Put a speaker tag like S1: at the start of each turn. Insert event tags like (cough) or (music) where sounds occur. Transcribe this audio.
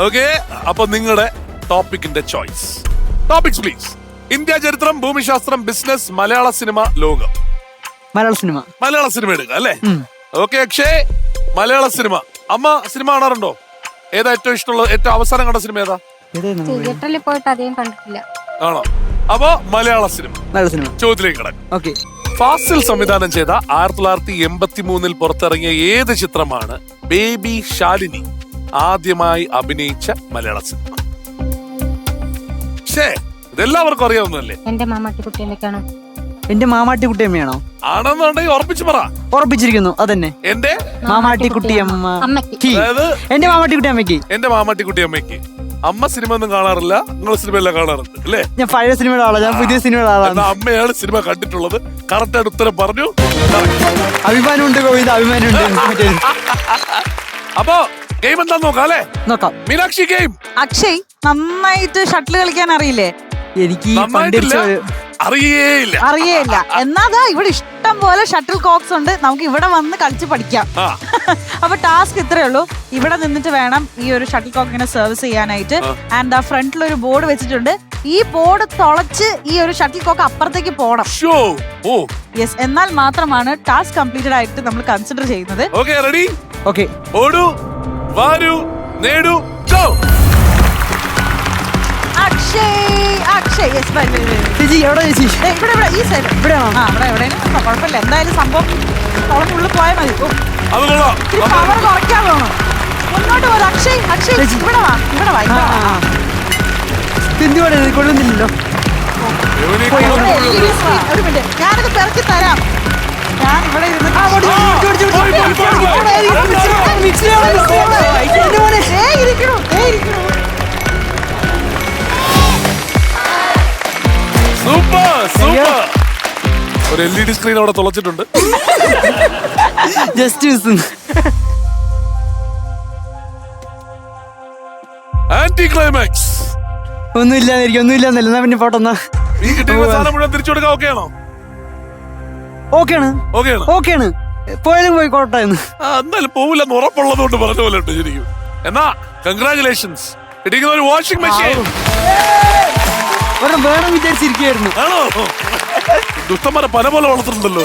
S1: Okay അപ്പൊ നിങ്ങളുടെ ടോപ്പിക്കിന്റെ ചോയ്സ് ടോപ്പിക്സ് പ്ലീസ് ഇന്ത്യ ചരിത്രം ഭൂമിശാസ്ത്രം ബിസിനസ് മലയാള സിനിമ ലോകം.
S2: മലയാള സിനിമ
S1: മലയാള സിനിമ എടുക്കുക അല്ലേ. ഓക്കെ അക്ഷയ് മലയാള സിനിമ അമ്മ സിനിമ കാണാറുണ്ടോ? ഏതാ ഏറ്റവും ഇഷ്ടമുള്ള ഏറ്റവും അവസാനം കണ്ട സിനിമ ഏതാ?
S3: തിയേറ്ററിൽ പോയിട്ട് അധികം കണ്ടിട്ടില്ല.
S1: ആണോ? അപ്പൊ മലയാള സിനിമ
S2: മലയാള സിനിമ
S1: ചോദ്യത്തിലേക്ക് കടക്കും.
S2: ഓക്കെ
S1: ഫാസിൽ സംവിധാനം ചെയ്ത ആയിരത്തി തൊള്ളായിരത്തി എൺപത്തി മൂന്നിൽ പുറത്തിറങ്ങിയ ഏത് ചിത്രമാണ് ബേബി ശാലിനി? ആദ്യമായി അഭിനയിച്ച മലയാള സിനിമ. ഷേ ഇതെല്ലാവർക്കും അറിയാവുന്നല്ലേ
S3: എന്റെ മാമാട്ടി കുട്ടിയമ്മയ്ക്കാണോ
S2: എന്റെ മാമാട്ടി കുട്ടിയമ്മയാണോ
S1: ആണെന്നുണ്ടെങ്കിൽ ഉറപ്പിച്ചു പറ.
S2: ഉറപ്പിച്ചിരിക്കുന്നു അതന്നെ.
S1: എന്റെ?
S2: മാമാട്ടി കുട്ടിയമ്മ
S3: അമ്മയ്ക്ക്.
S1: അതായത്?
S2: എന്റെ മാമാട്ടി കുട്ടിയമ്മയ്ക്ക്
S1: എന്റെ മാമാട്ടി അമ്മയ്ക്ക് അമ്മ സിനിമ ഒന്നും കാണാറില്ല നിങ്ങൾ സിനിമ എല്ലാം കാണാറുണ്ട് അല്ലേ?
S2: ഞാൻ പഴയ സിനിമയുടെ ആളാ ഞാൻ പുതിയ സിനിമയുടെ
S1: എന്നാ
S2: ആളാണ്
S1: അമ്മയാണ് സിനിമ കണ്ടിട്ടുള്ളത്. കറക്റ്റ് ആയിട്ട് ഉത്തരം പറഞ്ഞു. Correct.
S2: അഭിമാനമുണ്ട് ഗോവിന്ദ അഭിമാനമുണ്ട്. (laughs)
S1: അപ്പൊ ഗെയിം എന്താന്ന് നോക്കാം അല്ലേ?
S2: നോക്കാം.
S1: മീനാക്ഷി ഗെയിം
S4: അക്ഷയ് നന്നായിട്ട് ഷട്ടിൽ കളിക്കാൻ അറിയില്ലേ?
S2: എനിക്ക്
S1: നന്നായിട്ടില്ല? അറിയേയില്ല.
S4: അറിയേയില്ല. എന്നാതാ ഇവിടെ ഇഷ്ടം പോലെ ഷട്ടിൽ കോക്സ് ഉണ്ട്. നമുക്ക് ഇവിടെ വന്ന് കളിച്ച് പഠിക്കാം. (laughs) അപ്പൊ ടാസ്ക് ഇത്രയേ ഉള്ളൂ. ഇവിടെ നിന്നിട്ട് വേണം ഈ ഒരു ഷട്ടിൽ കോക്കിനെ സർവീസ് ചെയ്യാനായിട്ട്. ആൻഡ് ആ ഫ്രണ്ടിൽ ഒരു ബോർഡ് വെച്ചിട്ടുണ്ട്. ഈ ബോർഡ് തുളച്ച് ഈ ഒരു ഷട്ടിൽ കോക്ക് അപ്പുറത്തേക്ക്
S1: പോണം.
S4: യെസ് എന്നാൽ മാത്രമാണ് ടാസ്ക് കംപ്ലീറ്റഡ് ആയിട്ട് നമ്മൾ കൺസിഡർ ചെയ്യുന്നത്.
S1: ഓക്കെ റെഡി
S2: ഓക്കെ
S1: ഓടൂ. വാരൂ നേടൂ ഗോ!
S4: അക്ഷയ് അക്ഷയ്. യെസ്
S2: ചേച്ചി എവിടെ ചേച്ചി?
S4: ഇവിടെ ഇവിടെ ഈ സൈഡ്
S2: ഇവിടെയാണോ
S4: ആ ഇവിടെ എവിടെയെങ്കിലും കുഴപ്പമില്ല. എന്തായാലും സംഭവം പോയാൽ മതി. ഓ,
S1: അത് കൊള്ളാം.
S4: ഇത്തിരി പവർ കുറയ്ക്കാൻ വേണം മുന്നോട്ട് പോലെ അക്ഷയ് അക്ഷയ്
S2: ചേച്ചി.
S4: ഇവിടെ വാ ഇവിടെ വാ
S2: ആ
S4: ഇവിടെ വാ.
S2: കൊള്ളുന്നില്ലല്ലോ.
S4: ഒരു മിനിറ്റ്. ഞാനിത് പെറുക്കി തരാം. ഞാൻ ഇവിടെ ഇരുന്ന്
S1: ആ, ഒരു എൽ ഇ ഡി സ്ക്രീൻ അവിടെ തുളച്ചിട്ടുണ്ട്.
S2: ജസ്റ്റ് മിസ്
S1: ആന്റി ക്ലൈമാക്സ്
S2: ഒന്നും ഇല്ലാന്നിരിക്കും ഒന്നും ഇല്ലാന്നല്ല എന്നാ? പിന്നെ പോട്ടെന്നാ
S1: ഈ കിട്ടിയ സാധനം മുഴുവൻ തിരിച്ചു കൊടുക്കാൻ ഓക്കെ ആണോ?
S2: ഓക്കെയാണ്
S1: ഓക്കെ ആണോ.
S2: ഓക്കെയാണ് പോയാലും പോയി കോട്ടായിരുന്നു
S1: ആ, എന്നാലും പോവില്ലെന്ന് ഉറപ്പുള്ളത് കൊണ്ട് പറഞ്ഞ പോലെ ഉണ്ട് ശരിക്കും. എന്നാ കൺഗ്രാചുലേഷൻസ് ഇടിക്കുന്ന ഒരു വാഷിംഗ് മെഷീൻ
S2: ഒരെണ്ണം വേണം വിചാരിച്ചിരിക്കുകയായിരുന്നു
S1: ആണോ? ദുഷ്ടന്മാരെ പല പോലെ വളർത്തുന്നുണ്ടല്ലോ